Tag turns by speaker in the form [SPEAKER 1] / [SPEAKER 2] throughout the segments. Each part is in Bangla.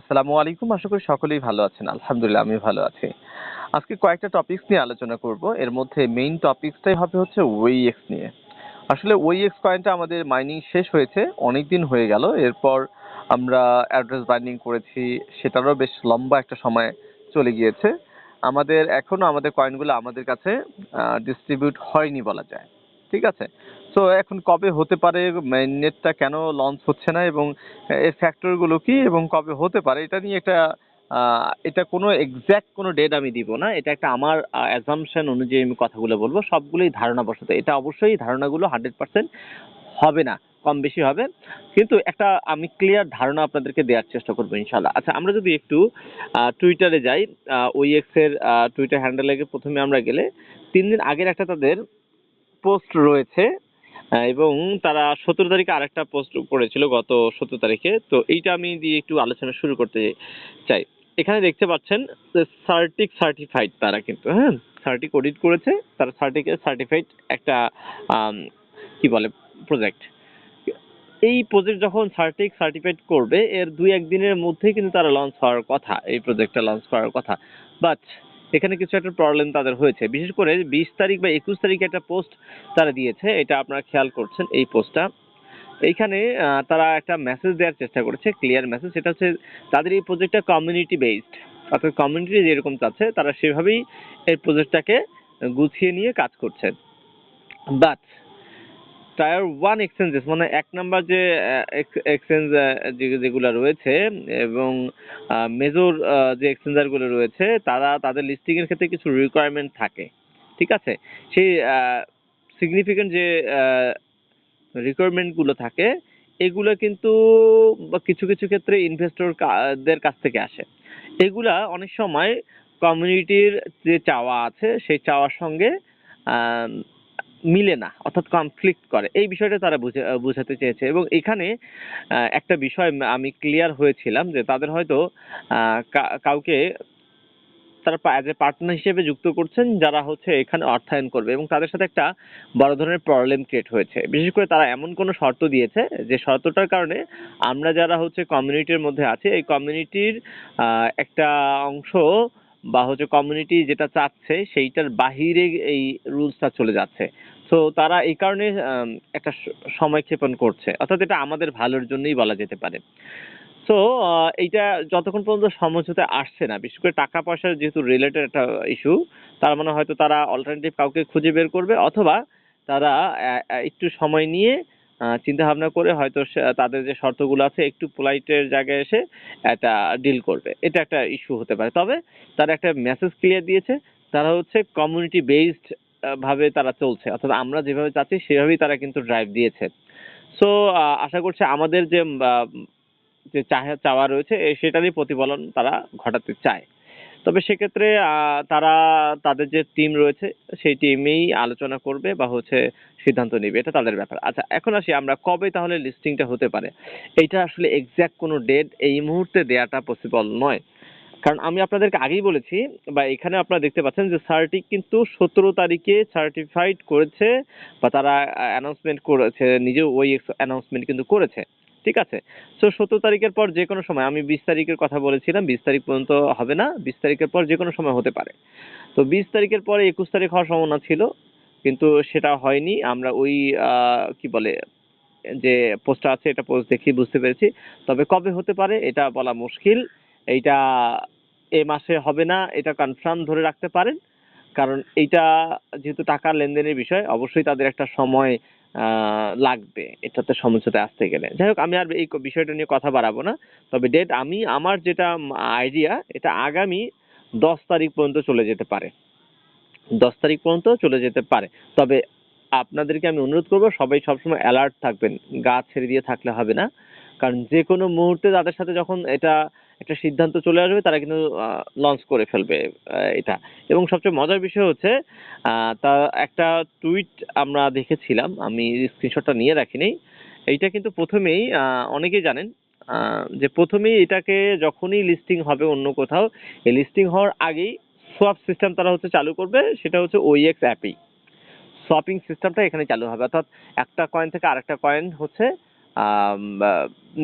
[SPEAKER 1] আসসালামু আলাইকুম। আশা করি সকলেই ভালো আছেন। আলহামদুলিল্লাহ আমি ভালো আছি। আজকে কয়েকটা টপিকস নিয়ে আলোচনা করব। এর মধ্যে মেইন টপিকসটাই হবে হচ্ছে ওইএক্স নিয়ে। আসলে ওইএক্স কয়েনটা আমাদের মাইনিং শেষ হয়েছে অনেক দিন হয়ে গেল। এরপর আমরা অ্যাড্রেস বাইন্ডিং করেছি, সেটারও বেশ লম্বা একটা সময় চলে গিয়েছে। আমাদের, এখনও আমাদের কয়েনগুলো আমাদের কাছে ডিস্ট্রিবিউট হয়নি বলা যায়। ঠিক আছে? সো এখন কবে হতে পারে নেটটা কেন লঞ্চ হচ্ছে না এবং এর ফ্যাক্টরগুলো কি এবং কবে হতে পারে, এটা নিয়ে একটা এটা কোনো এক্স্যাক্ট কোনো ডেট আমি দিব না। এটা একটা আমার অ্যাজামশন অনুযায়ী আমি কথাগুলো বলব। সবগুলোই ধারণা বসত এটা অবশ্যই ধারণাগুলো হান্ড্রেড পার্সেন্ট হবে না, কম বেশি হবে। কিন্তু একটা আমি ক্লিয়ার ধারণা আপনাদেরকে দেওয়ার চেষ্টা করব ইনশাল্লাহ আচ্ছা আমরা যদি একটু টুইটারে যাই ওই এক্সের টুইটার হ্যান্ডেলে প্রথমে আমরা গেলে, তিন দিন আগের একটা তাদের পোস্ট রয়েছে এবং তারা সতেরো তারিখে আরেকটা পোস্ট করেছিল গত সতেরো তারিখে। তো এইটা আমি দিয়ে একটু আলোচনা শুরু করতে চাই। এখানে দেখতে পাচ্ছেন সার্টিক সার্টিফাইড তারা কিন্তু হ্যাঁ? সার্টিক অডিট করেছে, তারা সার্টিকে সার্টিফাইড একটা কি বলে প্রজেক্ট এই প্রজেক্ট যখন সার্টিক সার্টিফাইড করবে, এর দুই একদিনের মধ্যেই কিন্তু তারা লঞ্চ হওয়ার কথা, এই প্রজেক্টটা লঞ্চ করার কথা। বাট এখানে কিছু একটা প্রবলেম তাদের হয়েছে। বিশেষ করে বিশ তারিখ বা একুশ তারিখে একটা পোস্ট তারা দিয়েছে, এটা আপনারা খেয়াল করছেন এই পোস্টটা এইখানে তারা একটা মেসেজ দেওয়ার চেষ্টা করেছে ক্লিয়ার মেসেজ সেটা হচ্ছে তাদের এই প্রজেক্টটা কমিউনিটি বেসড অর্থাৎ কমিউনিটি যেরকম চাচ্ছে, তারা সেভাবেই এই প্রজেক্টটাকে গুছিয়ে নিয়ে কাজ করছে। বাট টায়ার ওয়ান এক্সচেঞ্জেস মানে এক নাম্বার যে এক্সচেঞ্জ যেগুলো রয়েছে এবং মেজর যে এক্সচেঞ্জারগুলো রয়েছে, তারা তাদের লিস্টিং এর ক্ষেত্রে কিছু রিকোয়ারমেন্ট থাকে। ঠিক আছে? সেই সিগনিফিকেন্ট যে রিকোয়ারমেন্টগুলো থাকে, এগুলো কিন্তু কিছু কিছু ক্ষেত্রে ইনভেস্টর দের কাছ থেকে আসে। এগুলা অনেক সময় কমিউনিটির যে চাওয়া আছে, সেই চাওয়ার সঙ্গে মিলে না, অর্থাৎ কনফ্লিক্ট করে। এই বিষয়টা তারা বুঝে বোঝাতে চেয়েছে। এবং এখানে একটা বিষয় আমি ক্লিয়ার হয়েছিলাম যে তাদের হয়তো কাউকে তারা অ্যাজ এ পার্টনার হিসেবে যুক্ত করছেন, যারা হচ্ছে এখানে অর্থায়ন করবে। এবং তাদের সাথে একটা বড় ধরনের প্রবলেম ক্রিয়েট হয়েছে। বিশেষ করে তারা এমন কোনো শর্ত দিয়েছে, যে শর্তটার কারণে আমরা যারা হচ্ছে কমিউনিটির মধ্যে আছি, এই কমিউনিটির একটা অংশ বা হচ্ছে কমিউনিটি যেটা চাচ্ছে, সেইটার বাহিরে এই রুলসটা চলে যাচ্ছে। তো তারা এই কারণে একটা স- সময় ক্ষেপণ করছে। অর্থাৎ এটা আমাদের ভালোর জন্যই বলা যেতে পারে। তো এইটা যতক্ষণ পর্যন্ত সমঝোতে আসছে না, বিশেষ করে টাকা পয়সার যেহেতু রিলেটেড একটা ইস্যু তার মানে হয়তো তারা অল্টারনেটিভ কাউকে খুঁজে বের করবে, অথবা তারা একটু সময় নিয়ে চিন্তা ভাবনা করে হয়তো তাদের যে শর্তগুলো আছে, একটু পোলাইটের জায়গায় এসে একটা ডিল করবে। এটা একটা ইস্যু হতে পারে। তবে তারা একটা মেসেজ ক্লিয়ার দিয়েছে। তারা হচ্ছে কমিউনিটি বেসড ভাবে তারা চলছে। অর্থাৎ আমরা যেভাবে চাচ্ছি, সেভাবেই তারা কিন্তু ড্রাইভ দিয়েছে। সো আশা করছি আমাদের যে যে চাহে চাওয়া রয়েছে সেটারই প্রতিফলন তারা ঘটাতে চায়। তবে সেক্ষেত্রে তারা, তাদের যে টিম রয়েছে, সেই টিমেই আলোচনা করবে বা হচ্ছে সিদ্ধান্ত নেবে, এটা তাদের ব্যাপার। আচ্ছা এখন আসি আমরা কবে তাহলে লিস্টিংটা হতে পারে? এটা আসলে এক্স্যাক্ট কোনো ডেট এই মুহূর্তে দেওয়াটা পসিবল নয়। কারণ আমি আপনাদেরকে আগেই বলেছি বা এখানে আপনারা দেখতে পাচ্ছেন যে সার্টিক কিন্তু সতেরো তারিখে সার্টিফাইড করেছে বা তারা অ্যানাউন্সমেন্ট করেছে, নিজেও ওই অ্যানাউন্সমেন্ট কিন্তু করেছে, ঠিক আছে? তো সতেরো তারিখের পর যে কোনো সময়, আমি বিশ তারিখের কথা বলেছিলাম, বিশ তারিখ পর্যন্ত হবে না, বিশ তারিখের পর যে কোনো সময় হতে পারে। তো বিশ তারিখের পরে একুশ তারিখ হওয়ার সম্ভাবনা ছিল, কিন্তু সেটা হয়নি, আমরা ওই কি বলে, যে পোস্টটা আছে, এটা পোস্ট দেখি বুঝতে পেরেছি। তবে কবে হতে পারে, এটা বলা মুশকিল। এইটা এ মাসে হবে না, এটা কনফার্ম ধরে রাখতে পারেন। কারণ এইটা যেহেতু টাকার লেনদেনের বিষয়, অবশ্যই তাদের একটা সময় লাগবে এটাতে সমঝোতে আসতে গেলে। যাই হোক, আমি আর এই বিষয়টা নিয়ে কথা বাড়াবো না। তবে ডেট আমি, আমার যেটা আইডিয়া এটা আগামী দশ তারিখ পর্যন্ত চলে যেতে পারে। দশ তারিখ পর্যন্ত চলে যেতে পারে। তবে আপনাদেরকে আমি অনুরোধ করব, সবাই সবসময় অ্যালার্ট থাকবেন। গা ছেড়ে দিয়ে থাকলে হবে না। কারণ যে কোনো মুহূর্তে তাদের সাথে যখন এটা একটা সিদ্ধান্ত চলে আসবে, তারা কিন্তু লঞ্চ করে ফেলবে এটা। এবং সবচেয়ে মজার বিষয় হচ্ছে তা একটা টুইট আমরা দেখেছিলাম, আমি স্ক্রিনশটটা নিয়ে রাখিনি। এইটা কিন্তু প্রথমেই অনেকেই জানেন যে প্রথমেই এটাকে যখনই লিস্টিং হবে অন্য কোথাও, এই লিস্টিং হওয়ার আগেই সোয়াপ সিস্টেম তারা হচ্ছে চালু করবে, সেটা হচ্ছে ওইএক্স অ্যাপেই সোয়াপিং সিস্টেমটা এখানে চালু হবে। অর্থাৎ একটা কয়েন থেকে আরেকটা কয়েন হচ্ছে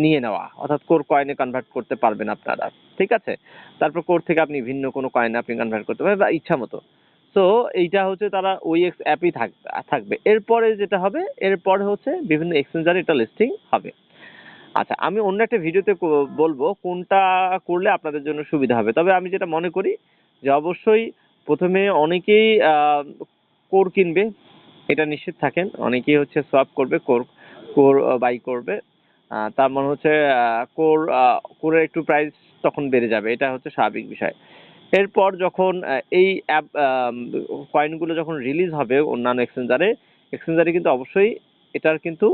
[SPEAKER 1] নিয়ে নেওয়া। অর্থাৎ কোর কয়েনে কনভার্ট করতে পারবেন আপনারা। ঠিক আছে? তারপর কোর থেকে আপনি ভিন্ন কোনো কয়েনে আপনি কনভার্ট করতে পারবেন বা ইচ্ছা মতো। তো এইটা হচ্ছে তারা ওইএক্স অ্যাপই থাকবে থাকবে। এরপরে যেটা হবে, এরপরে হচ্ছে বিভিন্ন এক্সচেঞ্জারে এটা লিস্টিং হবে। আচ্ছা আমি অন্য একটা ভিডিওতে বলব কোনটা করলে আপনাদের জন্য সুবিধা হবে। তবে আমি যেটা মনে করি যে অবশ্যই প্রথমে অনেকেই কোর কিনবে। এটা নিশ্চিত থাকেন। অনেকেই হচ্ছে সোয়াপ করবে কোর কোর বাই করবে। তার মানে হচ্ছে কোর কোরের একটু প্রাইস তখন বেড়ে যাবে। এটা হচ্ছে স্বাভাবিক বিষয়। এরপর যখন এই অ্যাপ কয়েনগুলো যখন রিলিজ হবে অন্যান্য এক্সচেঞ্জারে এক্সচেঞ্জারে কিন্তু অবশ্যই এটার কিন্তু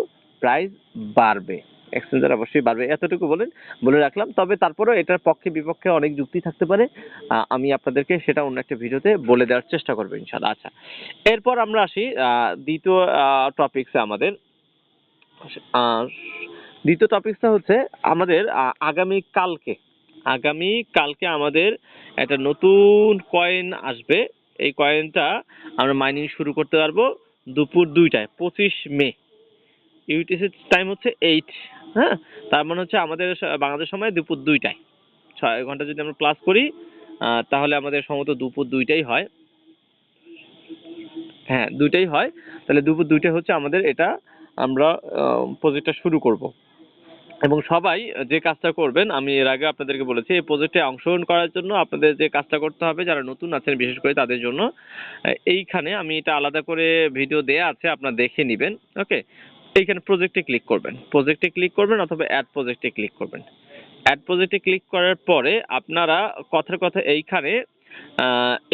[SPEAKER 1] প্রাইস বাড়বে। এক্সচেঞ্জার অবশ্যই বাড়বে। এতটুকু বলেন বলে রাখলাম। তবে তারপরেও এটার পক্ষে বিপক্ষে অনেক যুক্তি থাকতে পারে। আমি আপনাদেরকে সেটা অন্য একটা ভিডিওতে বলে দেওয়ার চেষ্টা করব ইনশাল্লাহ আচ্ছা এরপর আমরা আসি দ্বিতীয় টপিকসে আমাদের। আহ, দ্বিতীয় টপিকসটা হচ্ছে আমাদের আগামী কালকে। আগামী কালকে আমাদের একটা নতুন কয়েন আসবে। এই কয়েনটা আমরা মাইনিং শুরু করতে পারব দুপুর দুইটায় পঁচিশ মে। ইউটিসি টাইম হচ্ছে এইট হ্যাঁ? তার মানে হচ্ছে আমাদের বাংলাদেশ সময় দুপুর দুইটায়। ছয় ঘণ্টা যদি আমরা ক্লাস করি তাহলে আমাদের সম্ভবত দুপুর দুইটাই হয়। হ্যাঁ দুইটাই হয়। তাহলে দুপুর দুইটায় হচ্ছে আমাদের এটা আমরা প্রজেক্টটা শুরু করব। এবং সবাই যে কাজটা করবেন, আমি এর আগে আপনাদেরকে বলেছি, এই প্রজেক্টে অংশগ্রহণ করার জন্য আপনাদের যে কাজটা করতে হবে, যারা নতুন আছেন বিশেষ করে তাদের জন্য এইখানে আমি এটা আলাদা করে ভিডিও দেয়া আছে, আপনারা দেখে নেবেন ওকে এইখানে প্রজেক্টে ক্লিক করবেন। প্রজেক্টে ক্লিক করবেন অথবা অ্যাড প্রজেক্টে ক্লিক করবেন। অ্যাড প্রজেক্টে ক্লিক করার পরে আপনারা কথার কথা এইখানে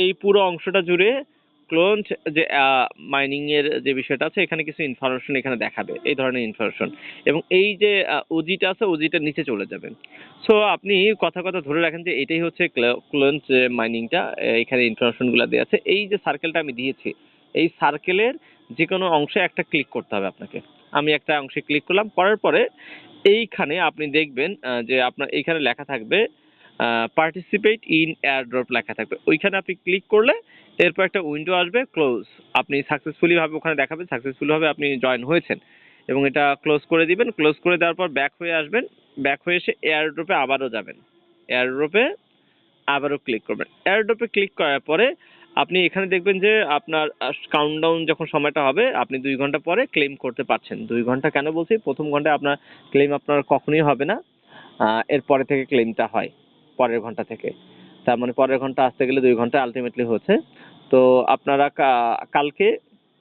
[SPEAKER 1] এই পুরো অংশটা জুড়ে ক্লোন যে মাইনিং এর যে বিষয়টা আছে, এখানে কিছু ইনফরমেশন এখানে দেখাবে, এই ধরনের ইনফরমেশন এবং এই যে ওজিটা আছে ওজিটার নিচে চলে যাবেন। সো আপনি কথা কথা ধরে রাখেন যে, এটাই হচ্ছে ক্লোন যে মাইনিংটা এখানে ইনফরমেশনগুলো দেওয়া আছে। এই যে সার্কেলটা আমি দিয়েছি, এই সার্কেলের যে কোনো অংশে একটা ক্লিক করতে হবে আপনাকে। আমি একটা অংশে ক্লিক করলাম, করার পরে এইখানে আপনি দেখবেন যে আপনার এইখানে লেখা থাকবে পার্টিসিপেট ইন এয়ারড্রপ লেখা থাকবে। ওইখানে আপনি ক্লিক করলে এরপর একটা উইন্ডো আসবে ক্লোজ আপনি সাকসেসফুলি ভাবে ওখানে দেখাবেন সাকসেসফুল ভাবে আপনি জয়েন হয়েছেন। এবং এটা ক্লোজ করে দিবেন ক্লোজ করে দেওয়ার পর ব্যাক হয়ে আসবেন। ব্যাক হয়ে এসে এয়ারড্রপে আবারও যাবেন। এয়ারড্রপে আবারও ক্লিক করবেন। এয়ারড্রপে ক্লিক করার পরে আপনি এখানে দেখবেন যে আপনার কাউন্টডাউন যখন সময়টা হবে আপনি দুই ঘণ্টা পরে ক্লেম করতে পারছেন। দুই ঘণ্টা কেন বলছি? প্রথম ঘন্টায় আপনার ক্লেম আপনার কখনোই হবে না। আহ, এর পরে থেকে ক্লেমটা হয় পরের ঘণ্টা থেকে। তার মানে পরের ঘণ্টা আসতে গেলে দুই ঘণ্টা আলটিমেটলি হচ্ছে। তো আপনারা কালকে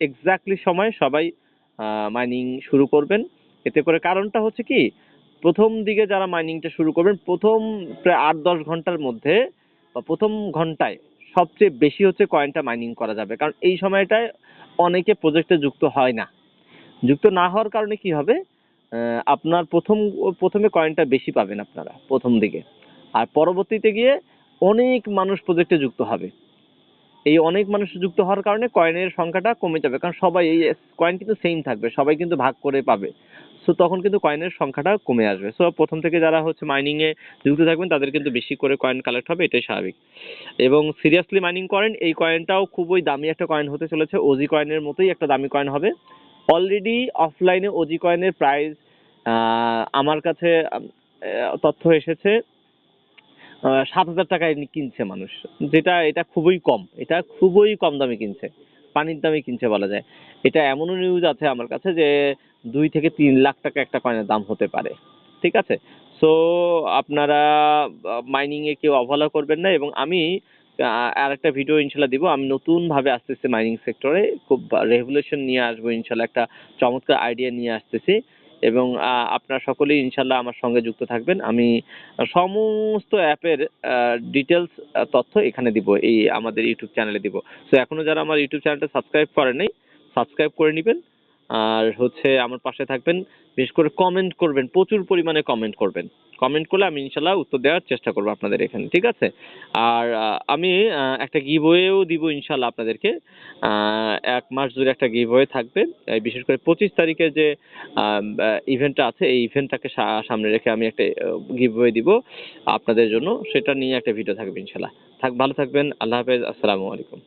[SPEAKER 1] এক্স্যাক্টলি সময় সবাই মাইনিং শুরু করবেন। এতে করে কারণটা হচ্ছে কি, প্রথম দিকে যারা মাইনিংটা শুরু করবেন, প্রথম প্রায় আট দশ ঘণ্টার মধ্যে বা প্রথম ঘন্টায় সবচেয়ে বেশি হচ্ছে কয়েনটা মাইনিং করা যাবে। কারণ এই সময়টায় অনেকে প্রজেক্টে যুক্ত হয় না। যুক্ত না হওয়ার কারণে কি হবে? আপনার প্রথম, প্রথমে কয়েনটা বেশি পাবেন আপনারা, প্রথম দিকে। আর পরবর্তীতে গিয়ে অনেক মানুষ প্রজেক্টে যুক্ত হবে। এই অনেক মানুষ যুক্ত হওয়ার কারণে কয়েনের সংখ্যাটা কমে যাবে, কারণ সবাই এই কয়েন কিন্তু সেম থাকবে, সবাই কিন্তু ভাগ করে পাবে। সো তখন কিন্তু কয়েনের সংখ্যাটা কমে আসবে। সো প্রথম থেকে যারা হচ্ছে মাইনিংয়ে যুক্ত থাকবেন, তাদের কিন্তু বেশি করে কয়েন কালেক্ট হবে, এটাই স্বাভাবিক। এবং সিরিয়াসলি মাইনিং করেন, এই কয়েনটাও খুবই দামি একটা কয়েন হতে চলেছে ওজি কয়েনের মতোই একটা দামি কয়েন হবে। অলরেডি অফলাইনে ওজি কয়েনের প্রাইস আমার কাছে তথ্য এসেছে সাত হাজার টাকায় কিনছে মানুষ। যেটা, এটা খুবই কম। এটা খুবই কম দামে কিনছে। পানির দামে কিনছে বলা যায়। এটা এমনও নিউজ আছে আমার কাছে যে, দুই থেকে তিন লাখ টাকা একটা কয়েনের দাম হতে পারে। ঠিক আছে? সো আপনারা মাইনিং এ কেউ অবহেলা করবেন না এবং আমি আর একটা ভিডিও ইনশাল্লাহ দিব। আমি নতুন ভাবে আসতেছি মাইনিং সেক্টরে খুব রেভলিউশন নিয়ে আসব ইনশাল্লাহ। একটা চমৎকার আইডিয়া নিয়ে আসতেছি। এবং আপনারা সকলেই ইনশাল্লাহ আমার সঙ্গে যুক্ত থাকবেন। আমি সমস্ত অ্যাপের ডিটেলস তথ্য এখানে দিব, এই আমাদের ইউটিউব চ্যানেলে দিব। তো এখনও যারা আমার ইউটিউব চ্যানেলটা সাবস্ক্রাইব করেন নাই সাবস্ক্রাইব করে নেবেন। আর হচ্ছে আমার পাশে থাকবেন, বিশেষ করে কমেন্ট করবেন, প্রচুর পরিমাণে কমেন্ট করবেন। কমেন্ট করলে আমি ইনশাল্লাহ উত্তর দেওয়ার চেষ্টা করব আপনাদের এখানে, ঠিক আছে? আর আমি একটা গিভওয়েও দিব ইনশাল্লাহ আপনাদেরকে। এক মাস জুড়ে একটা গিভওয়ে থাকবে। বিশেষ করে পঁচিশ তারিখে যে ইভেন্টটা আছে, এই ইভেন্টটাকে সামনে রেখে আমি একটা গিভওয়ে দিব আপনাদের জন্য। সেটা নিয়ে একটা ভিডিও থাকবে ইনশাল্লাহ। থাক, ভালো থাকবেন, আল্লাহ হাফেজ, আসসালামু আলাইকুম।